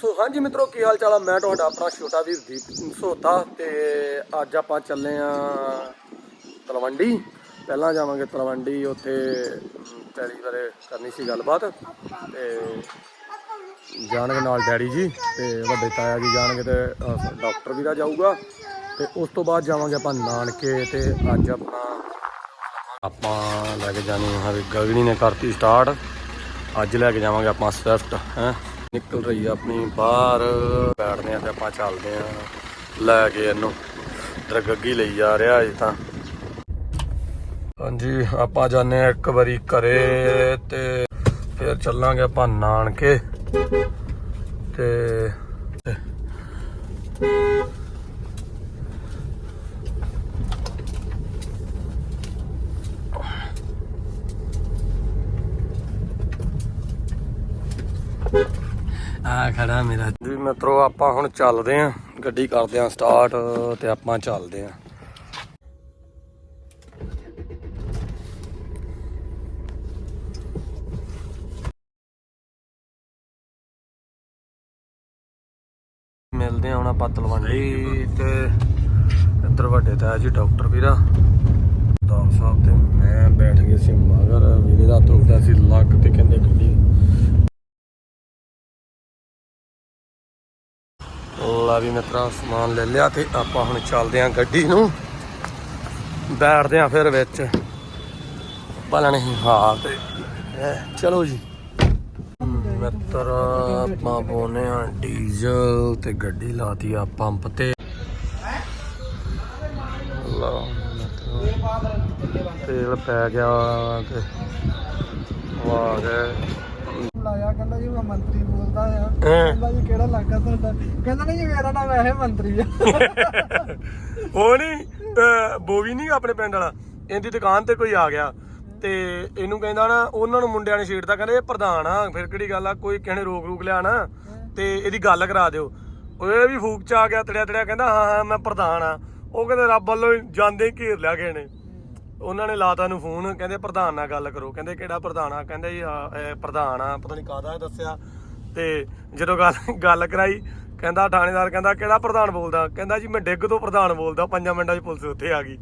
ਸੋ ਹਾਂਜੀ ਮਿੱਤਰੋ, ਕੀ ਹਾਲ ਚਾਲ ਆ? ਮੈਂ ਤੁਹਾਡਾ ਆਪਣਾ ਛੋਟਾ ਵੀਰ ਦੀਪ ਸੋਤਾ ਤੇ ਅੱਜ ਆਪਾਂ ਚੱਲੇ ਆ ਤਲਵੰਡੀ। ਪਹਿਲਾਂ ਜਾਵਾਂਗੇ ਤਲਵੰਡੀ, ਉੱਥੇ ਪੈਲੀ ਬਾਰੇ ਕਰਨੀ ਸੀ ਗੱਲਬਾਤ ਤੇ ਜਾਣਗੇ ਨਾਲ ਡੈਡੀ ਜੀ ਤੇ ਵੱਡੇ ਤਾਇਆ ਜੀ ਜਾਣਗੇ ਤੇ ਡਾਕਟਰ ਵੀ ਦਾ ਜਾਊਗਾ ਤੇ ਉਸ ਤੋਂ ਬਾਅਦ ਜਾਵਾਂਗੇ ਆਪਾਂ ਨਾਨਕੇ ਤੇ ਅੱਜ ਆਪਣਾ ਆਪਾਂ ਲੈ ਕੇ ਜਾਣੀ ਹੈ ਗਗਨੀ ਨੇ ਕਰਤੀ ਸਟਾਰਟ ਅੱਜ ਲੈ ਕੇ ਜਾਵਾਂਗੇ ਆਪਾਂ ਸਵਿਫਟ, ਹੈ। ਨਿਕਲ ਰਹੀ ਆ ਆਪਣੀ, ਬਾਹਰ ਬੈਠਦੇ ਆ ਤੇ ਆਪਾਂ ਚੱਲਦੇ ਆ। ਲੈ ਕੇ ਇਹਨੂੰ ਦਰਗੱਗੀ ਲਈ ਜਾ ਰਿਹਾ ਅਜੇ ਤਾਂ। ਹਾਂਜੀ, ਆਪਾਂ ਜਾਣੇ ਆ ਇੱਕ ਵਾਰੀ ਘਰੇ ਤੇ ਫਿਰ ਚੱਲਾਂਗੇ ਆਪਾਂ ਨਾਨਕੇ ਤੇ ਆ ਖੜਾ ਮੇਰਾ। ਜੀ ਮਿੱਤਰੋ ਆਪਾਂ ਹੁਣ ਚੱਲਦੇ ਆਂ। ਗੱਡੀ ਕਰਦੇ ਆਂ ਸਟਾਰਟ ਤੇ ਆਪਾਂ ਚੱਲਦੇ ਆਂ। ਮਿਲਦੇ ਆਂ ਹੁਣ ਆਪਾਂ ਤਲਵੰਡੀ ਤੇ ਇੱਧਰ ਵੱਡੇ ਤਾਇਆ ਜੀ ਡਾਕਟਰ ਵੀਰਾ। ਦਾਲ ਸਾਹਿਬ ਤੇ ਮੈਂ ਬੈਠ ਗਏ ਸੀ ਮਗਰ ਵੀਰੇ ਦਾ ਦੁਖਦਾ ਸੀ ਲੱਕ ਤੇ ਲਾ ਵੀ ਮਿੱਤਰਾ ਸਮਾਨ ਲੈ ਲਿਆ ਤੇ ਆਪਾਂ ਹੁਣ ਚੱਲਦੇ ਆਂ ਗੱਡੀ ਨੂੰ। ਬੈਠਦੇ ਆਂ ਫਿਰ ਵਿੱਚ। ਪਾਲਣੇ ਹਾਂ ਤੇ। ਚਲੋ ਜੀ। ਮਿੱਤਰ, ਆਪਾਂ ਪਾਉਨੇ ਆ ਡੀਜ਼ਲ ਤੇ ਗੱਡੀ ਲਾਤੀ ਆ ਪੰਪ ਤੇ। ਲਾ ਤੇਲ ਪੈ ਗਿਆ ਤੇ ਵਾਹ ਗਏ। ਲਾਇਆ ਕਹਿੰਦਾ ਜੀ ਮੈਂ ਮੰਤਰੀ ਬੋਲਦਾ ਆ। ਹੈਂ। ਕਹਿੰਦਾ ਜੀ ਕਿਹੜਾ ਇਲਾਕਾ ਤੁਹਾਡਾ? ਕਹਿੰਦਾ ਨਹੀਂ ਜੀ ਮੇਰਾ ਨਾਮ ਵੈਸੇ ਮੰਤਰੀ ਆ। ਉਹ ਨਹੀਂ ਬੋਵੀ ਨਹੀਂ ਆਪਣੇ ਪਿੰਡ ਵਾਲਾ? ਇਹਦੀ ਦੁਕਾਨ ਤੇ ਕੋਈ ਆ ਗਿਆ ਤੇ ਇਹਨੂੰ ਕਹਿੰਦਾ ਨਾ ਉਹਨਾਂ ਨੂੰ ਮੁੰਡਿਆਂ ਨੇ ਛੇੜਦਾ ਕਹਿੰਦੇ ਇਹ ਪ੍ਰਧਾਨ ਆ ਫਿਰ ਕਿਹੜੀ ਗੱਲ ਆ ਕੋਈ ਕਿਸੇ ਨੇ ਰੋਕ ਰੂਕ ਲਿਆ ਨਾ ਤੇ ਇਹਦੀ ਗੱਲ ਕਰਾ ਦਿਓ। ਇਹ ਵੀ ਫੂਕ ਚ ਆ ਗਿਆ ਤੜਿਆ ਤੜਿਆ ਕਹਿੰਦਾ ਹਾਂ ਹਾਂ ਮੈਂ ਪ੍ਰਧਾਨ ਆ। ਉਹ ਕਹਿੰਦੇ ਰੱਬ ਵੱਲੋਂ ਜਾਂਦੇ ਘੇਰ ਲਿਆ ਕਿਸੇ ਨੇ। ਉਹਨਾਂ ਨੇ ਲਾਤਾ ਨੂੰ ਫੋਨ, ਕਹਿੰਦੇ ਪ੍ਰਧਾਨ ਨਾਲ ਗੱਲ ਕਰੋ। ਕਹਿੰਦੇ ਕਿਹੜਾ ਪ੍ਰਧਾਨ ਆ? ਕਹਿੰਦੇ ਜੀ ਪ੍ਰਧਾਨ ਆ, ਪਤਾ ਨਹੀਂ ਕਾਹਦਾ ਦੱਸਿਆ। ਤੇ ਜਦੋਂ ਗੱਲ ਗੱਲ ਕਰਾਈ, ਕਹਿੰਦਾ ਥਾਣੇਦਾਰ ਕਹਿੰਦਾ, ਕਿਹੜਾ ਪ੍ਰਧਾਨ ਬੋਲਦਾ? ਕਹਿੰਦਾ, ਜੀ, ਮੈਂ ਡਿੱਗ ਤੋਂ ਪ੍ਰਧਾਨ ਬੋਲਦਾ, ਪੰਜਾਂ ਮਿੰਟਾਂ 'ਚ ਪੁਲਿਸ ਉੱਥੇ ਆ ਗਈ।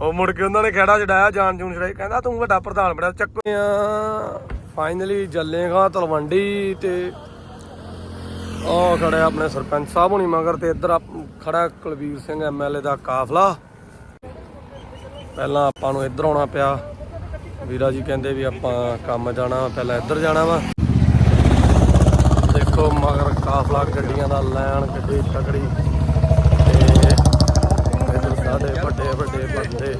ਉਹ ਮੁੜ ਕੇ ਉਹਨਾਂ ਨੇ ਖੇੜਾ ਛਡਾਇਆ ਜਾਨ ਜੂਨ ਛਡਾਈ। ਕਹਿੰਦਾ, ਤੂੰ ਵੱਡਾ ਪ੍ਰਧਾਨ ਬੜਾ ਚੱਕੋ ਫਾਈਨਲੀ ਜੱਲੇਗਾ ਤਲਵੰਡੀ ਤੇ ਉਹ ਖੜੇ ਆਪਣੇ ਸਰਪੰਚ ਸਾਹਿਬ ਹੁਣੀ ਮਗਰ ਤੇ। ਇੱਧਰ ਖੜਾ ਕੁਲਵੀਰ ਸਿੰਘ ਐਮਐਲਏ ਦਾ ਕਾਫਲਾ। ਪਹਿਲਾਂ ਆਪਾਂ ਨੂੰ ਇੱਧਰ ਆਉਣਾ ਪਿਆ। ਵੀਰਾ ਜੀ ਕਹਿੰਦੇ ਵੀ ਆਪਾਂ ਕੰਮ ਜਾਣਾ, ਪਹਿਲਾਂ ਇੱਧਰ ਜਾਣਾ ਵਾ। ਦੇਖੋ ਮਗਰ ਕਾਫਲਾ ਗੱਡੀਆਂ ਦਾ ਲੈਣ ਗੱਡੀ ਤਕੜੀ। ਤੇ ਇੱਧਰ ਸਾਡੇ ਵੱਡੇ ਵੱਡੇ ਬੰਦੇ।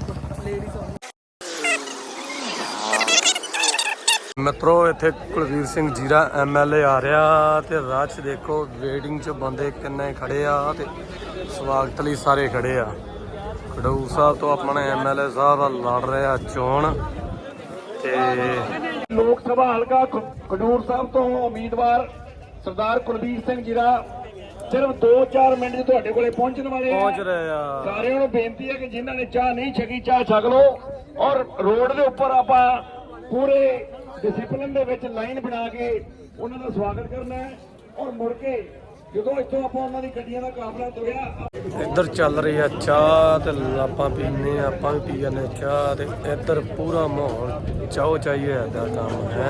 ਮਿੱਤਰੋ, ਇੱਥੇ ਕੁਲਵੀਰ ਸਿੰਘ ਜੀਰਾ ਐਮਐਲਏ ਆ ਰਿਹਾ ਤੇ ਰਾਹ 'ਚ ਦੇਖੋ ਵੇਟਿੰਗ 'ਚ ਬੰਦੇ ਕਿੰਨੇ ਖੜੇ ਆ ਤੇ ਸਵਾਗਤ ਲਈ ਸਾਰੇ ਖੜੇ ਆ। ਖਡੂਰ ਸਾਹਿਬ ਤੋਂ ਆਪਣੇ ਐਮਐਲਏ ਸਾਹਿਬ ਲੜ ਰਹੇ ਚੋਣ ਤੇ ਲੋਕ ਸਭਾ ਹਲਕਾ ਖਡੂਰ ਸਾਹਿਬ ਤੋਂ ਉਮੀਦਵਾਰ ਸਰਦਾਰ ਕੁਲਬੀਰ ਸਿੰਘ ਜੀਰਾ ਸਿਰਫ 2-4 ਮਿੰਟ 'ਚ ਤੁਹਾਡੇ ਕੋਲੇ ਪਹੁੰਚਣ ਵਾਲੇ ਆ। ਪਹੁੰਚ ਰਹੇ ਆ। ਸਾਰਿਆਂ ਨੂੰ ਬੇਨਤੀ ਹੈ ਕਿ ਜਿਨ੍ਹਾਂ ਨੇ ਚਾਹ ਨਹੀਂ ਛਕੀ ਚਾਹ ਛਕ ਲਓ ਔਰ ਰੋਡ ਦੇ ਉੱਪਰ ਆਪਾਂ ਪੂਰੇ ਡਿਸਪਲਿਨ ਦੇ ਵਿੱਚ ਲਾਈਨ ਬਣਾ ਕੇ ਉਹਨਾਂ ਦਾ ਸਵਾਗਤ ਕਰਨਾ ਹੈ ਔਰ ਮੁੜ ਕੇ ਜਦੋਂ ਇੱਥੋਂ ਆਪਾਂ ਉਹਨਾਂ ਦੀ ਗੱਡੀਆਂ ਦਾ ਕਾਫਲਾ ਤੁਰਿਆ ਇੱਧਰ ਚੱਲ ਰਹੀ ਆ ਚਾਹ ਤੇ ਆਪਾਂ ਪੀਨੇ ਆ ਆਪਾਂ ਵੀ ਪੀ ਜਾਂਦੇ ਚਾਹ ਤੇ ਇੱਧਰ ਪੂਰਾ ਮਾਹੌਲ ਚਾਹੋ ਚਾਹੀਏ ਦਾ ਕੰਮ ਹੈ।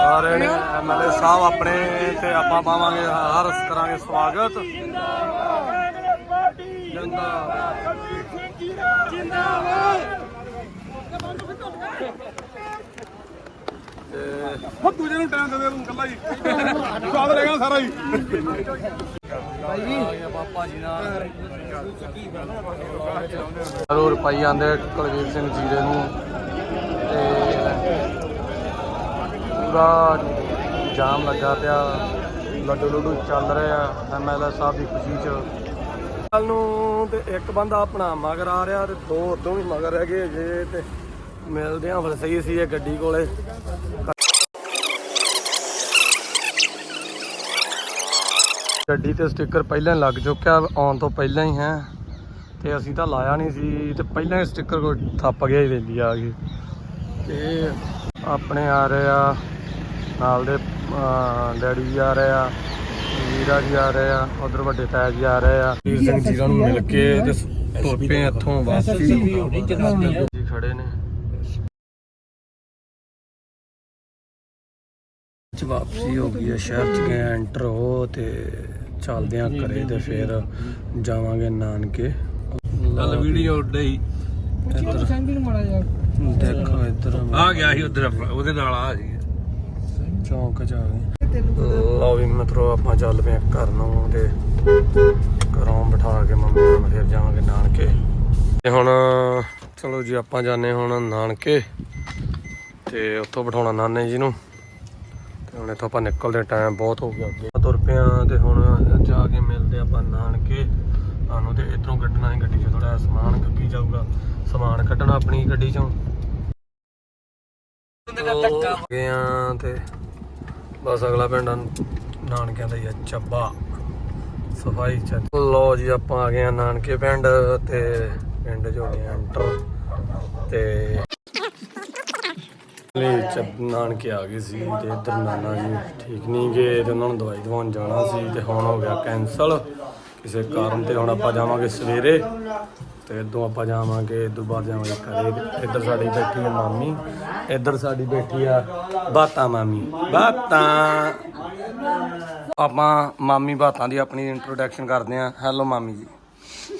ਆ ਰਹੇ ਨੇ ਐਮਐਲਏ ਸਾਹਿਬ ਆਪਣੇ ਤੇ ਆਪਾਂ ਪਾਵਾਂਗੇ ਹਰ ਕਰਾਂਗੇ ਸਵਾਗਤ। ਉਹ ਦੂਜੇ ਨੂੰ ਟਾਈਮ ਦੇ ਦੇ ਤੂੰ ਕੱਲਾ ਹੀ। ਸਵਾਦ ਰਹੇਗਾ ਸਾਰਾ ਹੀ। ਜ਼ਰੂਰ ਪਾਈ ਜਾਂਦੇ ਕੁਲਵੀਰ ਸਿੰਘ ਜੀਰੇ ਨੂੰ। ਤੇ ਪੂਰਾ ਜਾਮ ਲੱਗਾ ਪਿਆ। ਲੱਡੂ ਲੱਡੂ ਚੱਲ ਰਹੇ ਆ। ਐਮਐਲਏ ਸਾਹਿਬ ਦੀ ਖੁਸ਼ੀ ਚ। ਕੱਲ ਨੂੰ ਤੇ ਇੱਕ ਬੰਦਾ ਆਪਣਾ ਮਗਰ ਆ ਰਿਹਾ ਤੇ ਦੋ ਉਦੋਂ ਵੀ ਮਗਰ ਹੈਗੇ ਜੇ ਤੇ ਮਿਲਦੇ ਆ ਫਿਰ ਸਹੀ ਸੀ ਇਹ ਗੱਡੀ ਕੋਲੇ। ਗੱਡੀ ਤੇ ਸਟicker ਪਹਿਲਾਂ ਲੱਗ ਚੁੱਕਿਆ ਆਉਣ ਤੋਂ ਪਹਿਲਾਂ ਹੀ ਹੈ। ਤੇ ਅਸੀਂ ਤਾਂ ਲਾਇਆ ਨਹੀਂ ਸੀ ਤੇ ਪਹਿਲਾਂ ਹੀ ਸਟicker ਕੋਈ ਥੱਪ ਗਿਆ ਹੀ ਵੇਲੀ ਆ ਗਈ। ਤੇ ਆਪਣੇ ਆ ਰਹੇ ਆ ਨਾਲ ਦੇ ਡੈਡੀ ਜੀ ਆ ਰਹੇ ਆ ਵੀਰਾ ਜੀ ਆ ਰਹੇ ਆ ਉਧਰ ਵੱਡੇ ਤਾਇਆ ਜੀ ਆ ਰਹੇ ਆ। ਵੀਰ ਸਿੰਘ ਜੀ ਨੂੰ ਮਿਲ ਕੇ ਤੇ ਤੁਰ ਪਏ ਇੱਥੋਂ ਵਾਪਸੀ। ਜੀ ਖੜੇ ਨੇ। ਵਾਪਸੀ ਹੋ ਗਈ ਹੈ ਸ਼ਹਿਰ ਚ ਗਏ ਐਂਟਰ ਹੋ ਤੇ ਚੱਲਦੇ ਆ ਘਰੇ ਤੇ ਫਿਰ ਜਾਵਾਂਗੇ ਨਾਨਕੇ। ਕੱਲ ਵੀਡੀਓ ਉੱਡੇ ਹੀ ਇੱਧਰ। ਸੰਗੀ ਨੂੰ ਮਾੜਾ ਜਾ ਦੇਖੋ ਇੱਧਰ। ਆ ਗਿਆ ਸੀ ਉਧਰ ਉਹਦੇ ਨਾਲ ਆ ਸੀ ਚੌਂਕ ਚ ਆ ਗਏ। ਲਓ ਵੀ ਮਿੱਤਰੋ ਆਪਾਂ ਚੱਲ ਪਏ ਘਰ ਨੂੰ ਤੇ ਘਰੋਂ ਬਿਠਾ ਕੇ ਮੰਮੀ ਨੂੰ ਫਿਰ ਜਾਵਾਂਗੇ ਨਾਨਕੇ। ਤੇ ਹੁਣ ਚਲੋ ਜੀ ਆਪਾਂ ਜਾਣੇ ਹੁਣ ਨਾਨਕੇ। ਤੇ ਉੱਥੋਂ ਬਿਠਾਉਣਾ ਨਾਨੇ ਜੀ ਨੂੰ। ਹੁਣ ਇੱਥੋਂ ਆਪਾਂ ਨਿਕਲਦੇ ਟਾਈਮ ਬਹੁਤ ਹੋ ਗਿਆ ਅੱਗੇ। ਤੁਰ ਪਏ ਆਂ ਤੇ ਹੁਣ ਜਾ ਕੇ ਮਿਲਦੇ ਆਪਾਂ ਨਾਨਕੇ। ਸਾਨੂੰ ਤੇ ਇਧਰੋਂ ਕੱਢਣਾ ਹੈ ਗੱਡੀ 'ਚ ਥੋੜਾ ਸਮਾਨ ਕੱਢੀ ਜਾਊਗਾ। ਸਮਾਨ ਕੱਢਣਾ ਆਪਣੀ ਗੱਡੀ 'ਚੋਂ। ਗਏ ਆਂ ਤੇ ਬਸ ਅਗਲਾ ਪਿੰਡ ਨਾਨਕਿਆਂ ਦਾ ਹੀ ਆ ਚੱਬਾ। ਸਫ਼ਾਈ ਚ ਲੋ ਜੀ ਆਪਾਂ ਆ ਗਏ ਆ ਨਾਨਕੇ ਪਿੰਡ ਤੇ ਪਿੰਡ ਚ ਹੋ ਗਏ ਆ ਐਂਟਰ ਤੇ ਲਈ ਚੱਬ ਨਾਨਕੇ ਆ ਗਏ ਸੀ ਤੇ ਇੱਧਰ ਨਾਨਾ ਜੀ ਠੀਕ ਨਹੀਂ ਗਏ ਤੇ ਉਹਨਾਂ ਨੂੰ ਦਵਾਈ ਦਵਾਉਣ ਜਾਣਾ ਸੀ ਤੇ ਹੁਣ ਹੋ ਗਿਆ ਕੈਨਸਲ ਕਿਸੇ ਕਾਰਨ ਤੇ ਹੁਣ ਆਪਾਂ ਜਾਵਾਂਗੇ ਸਵੇਰੇ ਤੇ ਇਦੋਂ ਆਪਾਂ ਜਾਵਾਂਗੇ ਇਦੋਂ ਬਾਅਦ ਜਾਵਾਂਗੇ ਘਰੇ। ਇੱਧਰ ਸਾਡੀ ਬੈਠੀ ਹੈ ਮਾਮੀ ਇੱਧਰ ਸਾਡੀ ਬੈਠੀ ਆ ਬਾਤਾ ਮਾਮੀ। ਬਾਤਾ। ਆਪਾਂ ਮਾਮੀ ਬਾਤਾਂ ਦੀ ਆਪਣੀ ਇੰਟਰੋਡਕਸ਼ਨ ਕਰਦੇ ਆ। ਹੈਲੋ ਮਾਮੀ ਜੀ।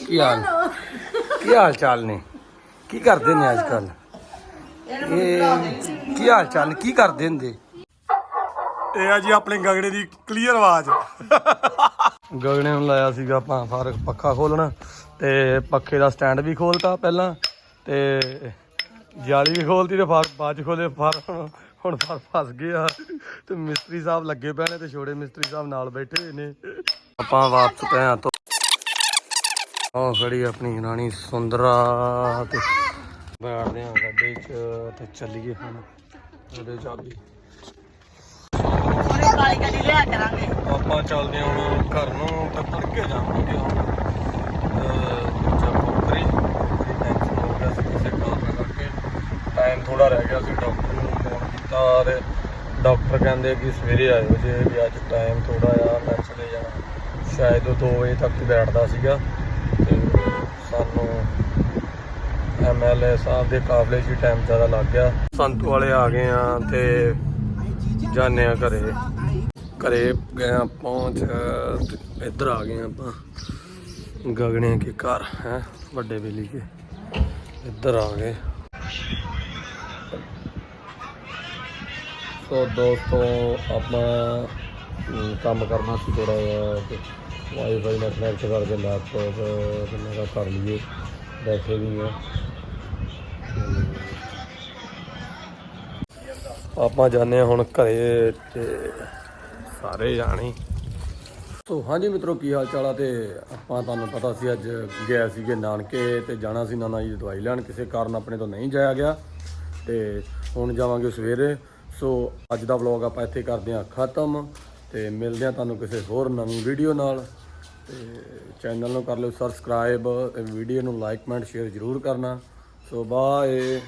ਕੀ ਹਾਲ? ਕੀ ਹਾਲ ਚਾਲ ਨੇ? ਕੀ ਕਰਦੇ ਨੇ ਅੱਜ ਕੱਲ ਇਹ ਕੀ ਹਾਲ ਚਾਲ? ਕੀ ਕਰਦੇ ਹੁੰਦੇ? ਇਹ ਆ ਜੀ ਆਪਣੇ ਗਗੜੇ ਦੀ ਕਲੀਅਰ ਆਵਾਜ਼। ਗਗੜੇ ਨੂੰ ਲਾਇਆ ਸੀਗਾ ਆਪਾਂ ਫ਼ਰਕ ਪੱਖਾ ਖੋਲਣਾ ਤੇ ਪੱਖੇ ਦਾ ਸਟੈਂਡ ਵੀ ਖੋਲਤਾ ਪਹਿਲਾਂ ਤੇ ਜਾਲੀ ਵੀ ਖੋਲਤੀ ਤੇ ਫਰ ਬਾਅਦ ਚ ਖੋਲੇ ਫਰ ਹੁਣ- ਫਰ ਫਸ ਗਏ ਆ ਤੇ ਮਿਸਤਰੀ ਸਾਹਿਬ ਲੱਗੇ ਪਏ ਨੇ ਤੇ ਛੋੜੇ ਮਿਸਤਰੀ ਸਾਹਿਬ ਨਾਲ ਬੈਠੇ ਹੋਏ ਨੇ। ਆਪਾਂ ਵਾਪਸ ਪਏ ਆ ਤੋਂ ਉਹ ਖੜੀ ਆਪਣੀ ਰਾਣੀ ਸੁੰਦਰਾ ਤੇ ਬੈਠਦੇ ਆ ਗੱਡੀ 'ਚ ਤੇ ਚੱਲੀਏ ਹੁਣ ਉਹਦੇ ਚਾਬੀ ਕਾਲੀ ਗੱਡੀ ਲਿਆ ਕਰਾਂਗੇ। ਆਪਾਂ ਚੱਲਦੇ ਹਾਂ ਹੁਣ ਘਰ ਨੂੰ ਤਾਂ ਤੜਕੇ ਜਾਵਾਂਗੇ ਹੁਣ। ਜਦ ਕੋਕਰੀ ਟੈਨਸ਼ਨ ਹੋ ਗਿਆ ਸੀ ਕਿਸੇ ਕਾਰਨ ਕਰਕੇ। ਟਾਈਮ ਥੋੜਾ ਰਹਿ ਗਿਆ ਸੀ ਡਾਕਟਰ ਨੂੰ ਫੋਨ ਕੀਤਾ ਤੇ ਡਾਕਟਰ ਕਹਿੰਦੇ ਕਿ ਸਵੇਰੇ ਆਇਓ ਜੇ ਵੀ ਅੱਜ ਟਾਈਮ ਥੋੜਾ ਆ ਮੈਂ ਚਲੇ ਜਾਣਾ। ਸ਼ਾਇਦ ਉਹ 2 ਵਜੇ ਤੱਕ ਹੀ ਬੈਠਦਾ ਸੀਗਾ। ਤੇ ਸਾਨੂੰ ਐਮਐਲਏ ਸਾਹਿਬ ਦੇ ਕਾਫਲੇ 'ਚ ਹੀ ਟਾਈਮ ਜ਼ਿਆਦਾ ਲੱਗ ਗਿਆ। ਸੰਤੂ ਵਾਲੇ ਆ ਗਏ ਆ, ਤੇ ਜਾਣੇ ਆ ਘਰੇ। ਘਰੇ ਗਏ ਆ, ਪਹੁੰਚ ਇੱਧਰ ਆ ਗਏ ਆ ਆਪਾਂ। ਗਗਣੇ ਕੇ ਘਰ, ਹੈ, ਵੱਡੇ ਬੇਲੀ ਕੇ। ਇੱਧਰ ਆ ਗਏ। ਸੋ ਦੋਸਤੋ, ਆਪਾਂ ਕੰਮ ਕਰਨਾ ਸੀ ਥੋੜਾ ਜਿਹਾ, ਤੇ ਵਾਈਫਾਈ ਨਾਲ ਕਨੈਕਟ ਕਰਕੇ ਲੈਪਟਾਪ ਤੇ ਮੇਰਾ ਕਰ ਲਈਏ। ਬੈਠੇ ਵੀ ਆ। ਆਪਾਂ ਜਾਂਦੇ ਹਾਂ ਹੁਣ ਘਰੇ ਤੇ ਸਾਰੇ ਜਾਣੇ। ਸੋ ਹਾਂਜੀ ਮਿੱਤਰੋ, ਕੀ ਹਾਲ ਚਾਲ ਆ ਤੇ ਆਪਾਂ ਤੁਹਾਨੂੰ ਪਤਾ ਸੀ ਅੱਜ ਗਿਆ ਸੀਗੇ ਨਾਨਕੇ ਤੇ ਜਾਣਾ ਸੀ ਨਾਨਾ ਜੀ ਦਵਾਈ ਲੈਣ, ਕਿਸੇ ਕਾਰਨ ਆਪਣੇ ਤੋਂ ਨਹੀਂ ਜਾਇਆ ਗਿਆ ਤੇ ਹੁਣ ਜਾਵਾਂਗੇ ਸਵੇਰੇ। ਸੋ ਅੱਜ ਦਾ ਵਲੌਗ ਆਪਾਂ ਇੱਥੇ ਕਰਦੇ ਹਾਂ ਖਤਮ ਤੇ ਮਿਲਦੇ ਹਾਂ ਤੁਹਾਨੂੰ ਕਿਸੇ ਹੋਰ ਨਵੀਂ ਵੀਡੀਓ ਨਾਲ। ਤੇ ਚੈਨਲ ਨੂੰ ਕਰ ਲਿਓ ਸਬਸਕ੍ਰਾਈਬ ਤੇ ਵੀਡੀਓ ਨੂੰ ਲਾਈਕ ਕਮੈਂਟ ਸ਼ੇਅਰ ਜ਼ਰੂਰ ਕਰਨਾ। So bye